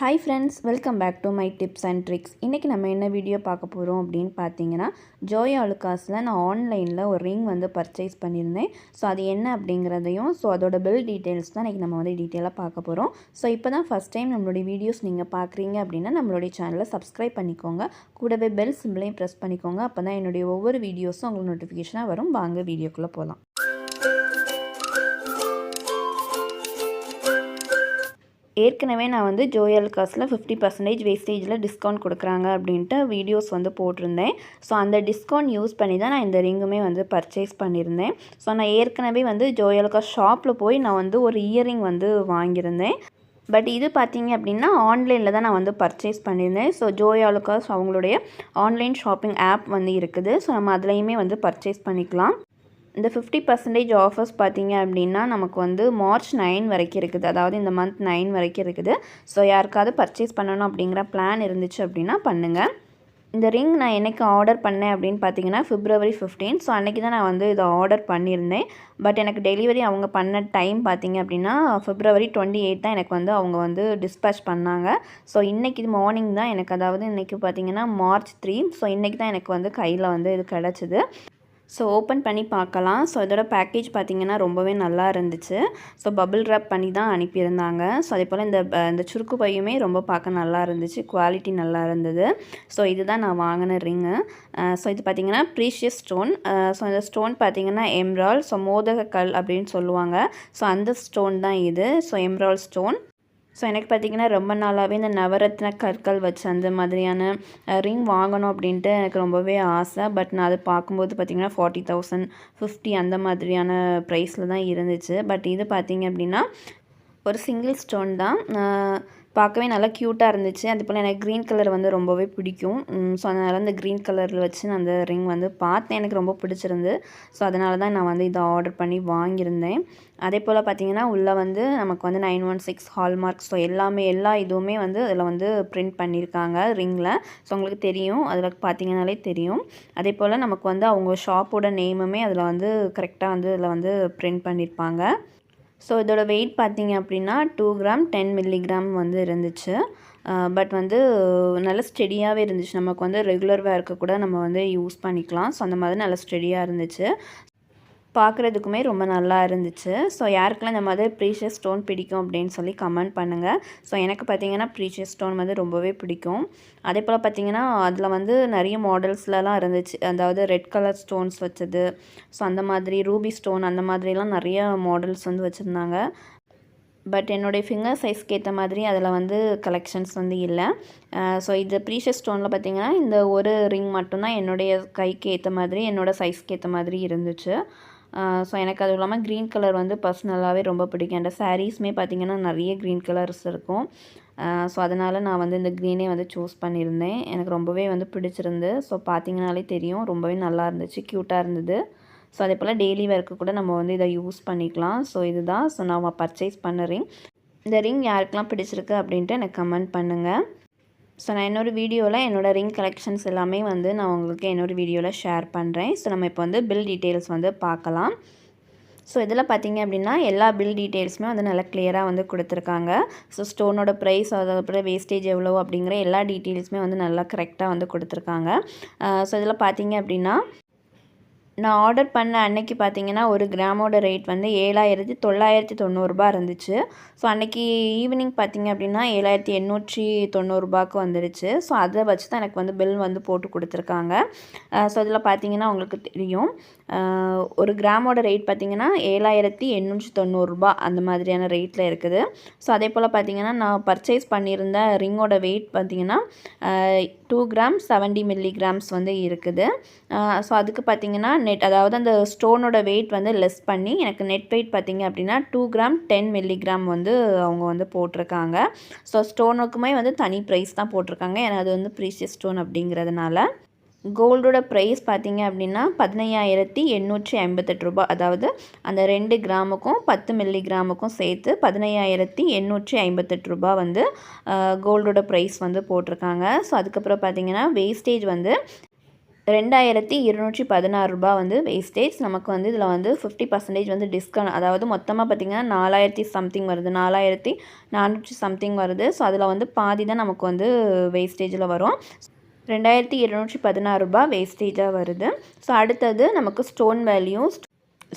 Hi friends welcome back to my tips and tricks இன்றைக்கி நம்ம என்ன வீடியோ பார்க்க போகிறோம் அப்படின்னு பார்த்தீங்கன்னா ஜோய் அலுகாஸில் நான் ஆன்லைனில் ஒரு ரிங் வந்து பர்ச்சேஸ் பண்ணியிருந்தேன். ஸோ அது என்ன அப்படிங்கிறதையும் ஸோ அதோட பில் டீட்டெயில்ஸ் தான் இன்றைக்கி நம்ம வந்து டீட்டெயிலாக பார்க்க போகிறோம் ஸோ இப்போ தான் ஃபஸ்ட் டைம் நம்மளுடைய வீடியோஸ் நீங்கள் பார்க்குறீங்க அப்படின்னா நம்மளுடைய சேனலை சப்ஸ்கிரைப் பண்ணிக்கோங்க. கூடவே பெல் சிம்பிளையும் ப்ரெஸ் பண்ணிக்கோங்க. அப்போ தான் என்னுடைய ஒவ்வொரு வீடியோஸும் உங்களுக்கு நோட்டிஃபிகேஷனாக வரும். வாங்க வீடியோக்குள்ளே போகலாம் ஏற்கனவே நான் வந்து ஜோயல் காசில் ஃபிஃப்டி பர்சன்டேஜ் வேஸ்டேஜில் டிஸ்கவுண்ட் கொடுக்குறாங்க அப்படின்ட்டு வீடியோஸ் வந்து போட்டிருந்தேன். ஸோ அந்த டிஸ்கவுண்ட் யூஸ் பண்ணி தான் நான் இந்த ரிங்குமே வந்து பர்ச்சேஸ் பண்ணியிருந்தேன். ஸோ நான் ஏற்கனவே வந்து ஜோயல் காஸ் ஷாப்பில் போய் நான் வந்து ஒரு இயரிங் வந்து வாங்கியிருந்தேன். பட் இது பார்த்தீங்க அப்படின்னா ஆன்லைனில் தான் நான் வந்து பர்ச்சேஸ் பண்ணியிருந்தேன். ஸோ ஜோயாலுக்காஸ் அவங்களுடைய ஆன்லைன் ஷாப்பிங் ஆப் வந்து இருக்குது. ஸோ நம்ம அதுலேயுமே வந்து பர்ச்சேஸ் பண்ணிக்கலாம். இந்த ஃபிஃப்டி பர்சன்டேஜ் ஆஃபர்ஸ் பார்த்தீங்க அப்படின்னா நமக்கு வந்து மார்ச் நைன் வரைக்கும் இருக்குது. அதாவது இந்த மந்த் நைன் வரைக்கும் இருக்குது. ஸோ யாருக்காவது பர்ச்சேஸ் பண்ணணும் அப்படிங்கிற பிளான் இருந்துச்சு அப்படின்னா பண்ணுங்கள் இந்த ரிங் நான் என்றைக்கு ஆர்டர் பண்ணேன் அப்படின்னு பார்த்தீங்கன்னா ஃபிப்ரவரி ஃபிஃப்டீன் ஸோ அன்றைக்கி தான் நான் வந்து இதை ஆர்டர் பண்ணியிருந்தேன். பட் எனக்கு டெலிவரி அவங்க பண்ண டைம் பார்த்தீங்க அப்படின்னா ஃபிப்ரவரி டுவெண்ட்டி எயிட் தான் எனக்கு வந்து அவங்க வந்து டிஸ்பேச் பண்ணாங்க. ஸோ இன்றைக்கி மார்னிங் தான் எனக்கு அதாவது இன்றைக்கி பார்த்தீங்கன்னா மார்ச் த்ரீ ஸோ இன்றைக்கி தான் எனக்கு வந்து கையில் வந்து இது கிடச்சிது. ஸோ ஓப்பன் பண்ணி பார்க்கலாம். ஸோ இதோட பேக்கேஜ் பார்த்திங்கன்னா ரொம்பவே நல்லா இருந்துச்சு. ஸோ பபிள் ரேப் பண்ணி தான் அனுப்பியிருந்தாங்க. ஸோ அதே போல் இந்த இந்த சுருக்கு பையுமே ரொம்ப பார்க்க நல்லா இருந்துச்சு. குவாலிட்டி நல்லா இருந்தது. ஸோ இதுதான் நான் வாங்கின ரிங்கு ஸோ இது பார்த்திங்கன்னா ப்ரீஷியஸ் ஸ்டோன் ஸோ இந்த ஸ்டோன் பார்த்திங்கன்னா எம்ரால் ஸோ மோதக கல் அப்படின்னு சொல்லுவாங்க. ஸோ அந்த ஸ்டோன் தான் இது. ஸோ எம்ரால் ஸ்டோன் ஸோ எனக்கு பார்த்திங்கன்னா ரொம்ப நாளாகவே இந்த நவரத்ன கற்கள் வச்சு அந்த மாதிரியான ரிங் வாங்கணும் அப்படின்ட்டு எனக்கு ரொம்பவே ஆசை. பட் நான் அதை பார்க்கும்போது பார்த்திங்கன்னா ஃபார்ட்டி தௌசண்ட் ஃபிஃப்டி அந்த மாதிரியான ப்ரைஸில் தான் இருந்துச்சு. பட் இது பார்த்திங்க அப்படின்னா ஒரு சிங்கிள் ஸ்டோன் தான். பார்க்கவே நல்லா க்யூட்டாக இருந்துச்சு. அது போல் எனக்கு க்ரீன் கலர் வந்து ரொம்பவே பிடிக்கும். ஸோ அதனால் அந்த க்ரீன் கலரில் வச்சு நான் அந்த ரிங் வந்து பார்த்தேன். எனக்கு ரொம்ப பிடிச்சிருந்து. ஸோ அதனால தான் நான் வந்து இதை ஆர்டர் பண்ணி வாங்கியிருந்தேன். அதே போல் பார்த்திங்கன்னா உள்ளே வந்து நமக்கு வந்து nine one six hallmark so எல்லாமே எல்லா இதுவுமே வந்து அதில் வந்து பிரிண்ட் பண்ணியிருக்காங்க ரிங்கில் ஸோ உங்களுக்கு தெரியும். அதில் பார்த்தீங்கனாலே தெரியும். அதே போல் நமக்கு வந்து அவங்க ஷாப்போட நேமுமே அதில் வந்து கரெக்டாக வந்து இதில் வந்து பிரிண்ட் பண்ணியிருப்பாங்க. ஸோ இதோட வெயிட் பார்த்தீங்க அப்படின்னா டூ கிராம் டென் மில்லிகிராம் வந்து இருந்துச்சு. பட் வந்து நல்ல ஸ்டெடியாகவே இருந்துச்சு. நமக்கு வந்து ரெகுலர் வேர்க்கு கூட நம்ம வந்து யூஸ் பண்ணிக்கலாம். ஸோ அந்த மாதிரி நல்ல ஸ்டெடியாக இருந்துச்சு. பார்க்குறதுக்குமே ரொம்ப நல்லா இருந்துச்சு. ஸோ யாருக்கெல்லாம் இந்த மாதிரி ப்ரீஷியஸ் ஸ்டோன் பிடிக்கும் அப்படின்னு சொல்லி கமெண்ட் பண்ணுங்கள் ஸோ எனக்கு பார்த்திங்கன்னா ப்ரீஷியஸ் ஸ்டோன் வந்து ரொம்பவே பிடிக்கும். அதே போல் பார்த்திங்கன்னா அதில் வந்து நிறைய மாடல்ஸ்லலாம் இருந்துச்சு. அதாவது ரெட் கலர் ஸ்டோன்ஸ் வச்சது. ஸோ அந்த மாதிரி ரூபி ஸ்டோன் அந்த மாதிரிலாம் நிறைய மாடல்ஸ் வந்து வச்சுருந்தாங்க. பட் என்னுடைய ஃபிங்கர் சைஸ்க்கு ஏற்ற மாதிரி அதில் வந்து கலெக்ஷன்ஸ் வந்து இல்லை. ஸோ இது ப்ரீஷியஸ் ஸ்டோனில் பார்த்திங்கன்னா இந்த ஒரு ரிங் மட்டும்தான் என்னுடைய கைக்கு ஏற்ற மாதிரி என்னோடய சைஸ்க்கு ஏற்ற மாதிரி இருந்துச்சு. ஸோ எனக்கு அதுவும் இல்லாமல் க்ரீன் கலர் வந்து பர்சனலாகவே ரொம்ப பிடிக்கும். அந்த சாரீஸுமே பார்த்திங்கன்னா நிறைய க்ரீன் கலர்ஸ் இருக்கும். ஸோ அதனால் நான் வந்து இந்த க்ரீனே வந்து சூஸ் பண்ணியிருந்தேன். எனக்கு ரொம்பவே வந்து பிடிச்சிருந்து ஸோ பார்த்திங்கனாலே தெரியும் ரொம்பவே நல்லா இருந்துச்சு க்யூட்டாக இருந்தது. ஸோ அதே போல் டெய்லி ஒர்க்கு கூட நம்ம வந்து இதை யூஸ் பண்ணிக்கலாம். ஸோ இதுதான். ஸோ நான் பர்ச்சேஸ் பண்ண ரிங் இந்த ரிங் யாருக்கெல்லாம் பிடிச்சிருக்கு அப்படின்ட்டு எனக்கு கமெண்ட் பண்ணுங்கள் ஸோ நான் இன்னொரு வீடியோவில் என்னோடய ரிங் கலெக்ஷன்ஸ் எல்லாமே வந்து நான் உங்களுக்கு இன்னொரு வீடியோவில் ஷேர் பண்ணுறேன் ஸோ நம்ம இப்போ வந்து பில் டீட்டெயில்ஸ் வந்து பார்க்கலாம். ஸோ இதில் பார்த்தீங்க அப்படின்னா எல்லா பில் டீட்டெயில்ஸுமே வந்து நல்லா கிளியராக வந்து கொடுத்துருக்காங்க. ஸோ ஸ்டோனோட ப்ரைஸ் அதுக்கப்புறம் வேஸ்டேஜ் எவ்வளோ அப்படிங்கிற எல்லா டீட்டெயில்ஸுமே வந்து நல்லா கரெக்டாக வந்து கொடுத்துருக்காங்க. ஸோ இதில் பார்த்தீங்க அப்படின்னா நான் ஆர்டர் பண்ண அன்னைக்கு பார்த்தீங்கன்னா ஒரு கிராமோட ரேட் வந்து ஏழாயிரத்தி தொள்ளாயிரத்தி தொண்ணூறுரூபா இருந்துச்சு. ஸோ அன்றைக்கி ஈவினிங் பார்த்திங்க அப்படின்னா ஏழாயிரத்தி எண்ணூற்றி தொண்ணூறுரூபாக்கு வந்துடுச்சு ஸோ அதை வச்சு தான் எனக்கு வந்து பில் வந்து போட்டு கொடுத்துருக்காங்க. ஸோ அதில் பார்த்தீங்கன்னா உங்களுக்கு தெரியும். ஒரு கிராமோட ரேட் பார்த்திங்கன்னா ஏழாயிரத்தி எண்ணூற்றி தொண்ணூறுரூபா அந்த மாதிரியான ரேட்டில் இருக்குது. ஸோ அதே போல் பார்த்திங்கன்னா நான் பர்ச்சேஸ் பண்ணியிருந்த ரிங்கோட வெயிட் பார்த்திங்கன்னா டூ கிராம் மில்லி கிராம்ஸ் வந்து இருக்குது. ஸோ அதுக்கு பார்த்திங்கன்னா நெட் அதாவது அந்த ஸ்டோனோட வெயிட் வந்து லெஸ் பண்ணி எனக்கு நெட் வெயிட் பார்த்திங்க அப்படின்னா டூ கிராம் டென் மில்லிகிராம் வந்து அவங்க வந்து போட்டிருக்காங்க. ஸோ ஸ்டோனுக்குமே வந்து தனி ப்ரைஸ் தான் போட்டிருக்காங்க. ஏன்னா அது வந்து ப்ரீசியஸ் ஸ்டோன் அப்படிங்கிறதுனால. கோல்டோட ப்ரைஸ் பார்த்தீங்க அப்படின்னா பதினையாயிரத்தி எண்ணூற்றி ஐம்பத்தெட்டு ரூபா அதாவது அந்த ரெண்டு கிராமுக்கும் பத்து மில்லி கிராமுக்கும் சேர்த்து பதினையாயிரத்தி எண்ணூற்றி ஐம்பத்தெட்டு ரூபா வந்து கோல்டோட ப்ரைஸ் வந்து போட்டிருக்காங்க. ஸோ அதுக்கப்புறம் பார்த்தீங்கன்னா வேஸ்டேஜ் வந்து ரெண்டாயிரத்தி இருநூற்றி பதினாறு ரூபாய் வந்து வேஸ்டேஜ் நமக்கு வந்து இதில் வந்து ஃபிஃப்டி பர்சன்டேஜ் வந்து டிஸ்கவுண்ட் அதாவது மொத்தமாக பார்த்திங்கன்னா நாலாயிரத்தி சம்திங் வருது. நாலாயிரத்தி நானூற்றி சம்திங் வருது. ஸோ அதில் வந்து பாதி தான் நமக்கு வந்து வேஸ்டேஜில் வரும். ரெண்டாயிரத்தி இருநூற்றி பதினாறு ரூபாய் வேஸ்டேஜாக வருது. ஸோ அடுத்தது நமக்கு ஸ்டோன் வேல்யூ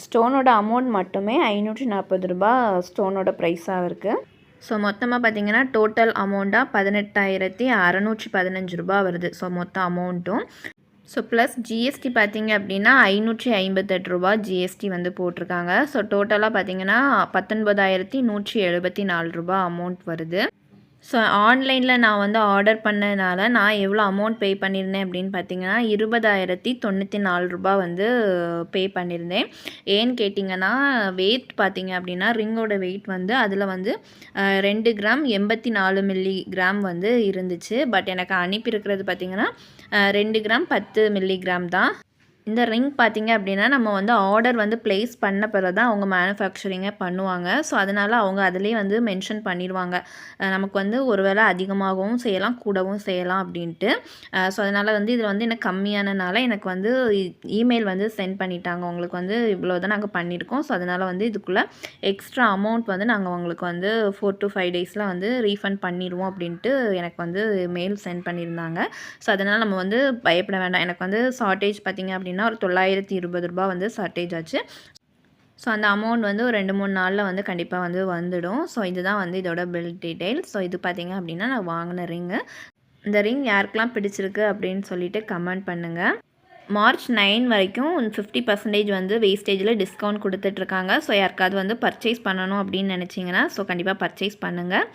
ஸ்டோனோட அமௌண்ட் மட்டுமே ஐநூற்றி நாற்பது ரூபா ஸ்டோனோட ப்ரைஸாக இருக்குது ஸோ மொத்தமாக பார்த்தீங்கன்னா டோட்டல் அமௌண்ட்டாக பதினெட்டாயிரத்தி அறநூற்றி பதினஞ்சு ரூபா வருது. ஸோ மொத்த அமௌண்ட்டும் ஸோ ப்ளஸ் ஜிஎஸ்டி பார்த்தீங்க அப்படின்னா ஐநூற்றி ஐம்பத்தெட்டு ரூபா ஜிஎஸ்டி வந்து போட்டிருக்காங்க. ஸோ டோட்டலாக பார்த்தீங்கன்னா பத்தொன்பதாயிரத்தி நூற்றி எழுபத்தி நாலு ரூபா அமௌண்ட் வருது. ஸோ ஆன்லைனில் நான் வந்து ஆர்டர் பண்ணதுனால நான் எவ்வளோ அமௌண்ட் பே பண்ணியிருந்தேன் அப்படின்னு பார்த்தீங்கன்னா இருபதாயிரத்தி தொண்ணூற்றி நாலு ரூபா வந்து பே பண்ணியிருந்தேன் ஏன்னு கேட்டிங்கன்னா வெயிட் பார்த்தீங்க அப்படின்னா ரிங்கோட வெயிட் வந்து அதில் வந்து ரெண்டு கிராம் எண்பத்தி நாலு மில்லி கிராம் வந்து இருந்துச்சு. பட் எனக்கு அனுப்பியிருக்கிறது பார்த்தீங்கன்னா ரெண்டு கிராம் பத்து மில்லி கிராம் தான். இந்த ரிங் பார்த்தீங்க அப்படின்னா நம்ம வந்து ஆர்டர் வந்து ப்ளேஸ் பண்ண பிறகு தான் அவங்க மேனுஃபேக்சரிங்கே பண்ணுவாங்க. ஸோ அதனால் அவங்க அதிலே வந்து மென்ஷன் பண்ணிடுவாங்க. நமக்கு வந்து ஒருவேளை அதிகமாகவும் செய்யலாம் கூடவும் செய்யலாம் அப்படின்ட்டு. ஸோ அதனால் வந்து இதில் வந்து எனக்கு கம்மியானனால எனக்கு வந்து இமெயில் வந்து சென்ட் பண்ணிட்டாங்க. உங்களுக்கு வந்து இவ்வளோ தான் நாங்கள் பண்ணியிருக்கோம். ஸோ அதனால் வந்து இதுக்குள்ளே எக்ஸ்ட்ரா அமௌண்ட் வந்து நாங்கள் உங்களுக்கு வந்து ஃபோர் டு ஃபைவ் டேஸில் வந்து ரீஃபண்ட் பண்ணிடுவோம் அப்படின்ட்டு எனக்கு வந்து மெயில் சென்ட் பண்ணியிருந்தாங்க. ஸோ அதனால் நம்ம வந்து பயப்பட வேண்டாம். எனக்கு வந்து ஷார்ட்டேஜ் பார்த்திங்க அப்படின்னு ஒரு தொள்ளாயிரத்தி இருபது ரூபாய் வந்து ஷார்ட்டேஜ் ஆச்சு. ஸோ அந்த அமௌண்ட் வந்து ஒரு ரெண்டு மூணு நாளில் வந்து கண்டிப்பாக வந்து வந்துடும். ஸோ இதுதான் வந்து இதோட பில் டீட்டெயில் ஸோ இது பார்த்தீங்க அப்படின்னா நான் வாங்கின ரிங்கு இந்த ரிங் யாருக்கெல்லாம் பிடிச்சிருக்கு அப்படின்னு சொல்லிட்டு கமெண்ட் பண்ணுங்கள் மார்ச் நைன் வரைக்கும் ஃபிஃப்டி பர்சன்டேஜ் வந்து வேஸ்டேஜில் டிஸ்கவுண்ட் கொடுத்துட்ருக்காங்க ஸோ யாருக்காவது வந்து பர்ச்சேஸ் பண்ணணும் அப்படின்னு நினச்சிங்கன்னா ஸோ கண்டிப்பாக பர்ச்சேஸ் பண்ணுங்கள்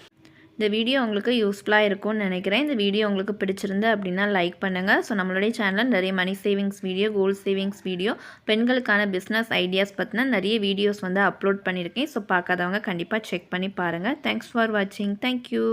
இந்த வீடியோ உங்களுக்கு யூஸ்ஃபுல்லாக இருக்கும்னு நினைக்கிறேன். இந்த வீடியோ உங்களுக்கு பிடிச்சிருந்து அப்படின்னா லைக் பண்ணுங்கள் ஸோ நம்மளுடைய சேனலில் நிறைய money savings video gold savings video பெண்களுக்கான பிஸ்னஸ் ஐடியாஸ் பற்றின நிறைய வீடியோஸ் வந்து அப்லோட் பண்ணியிருக்கேன். ஸோ பார்க்காதவங்க கண்டிப்பாக செக் பண்ணி பாருங்கள் தேங்க்ஸ் ஃபார் வாட்சிங் தேங்க்யூ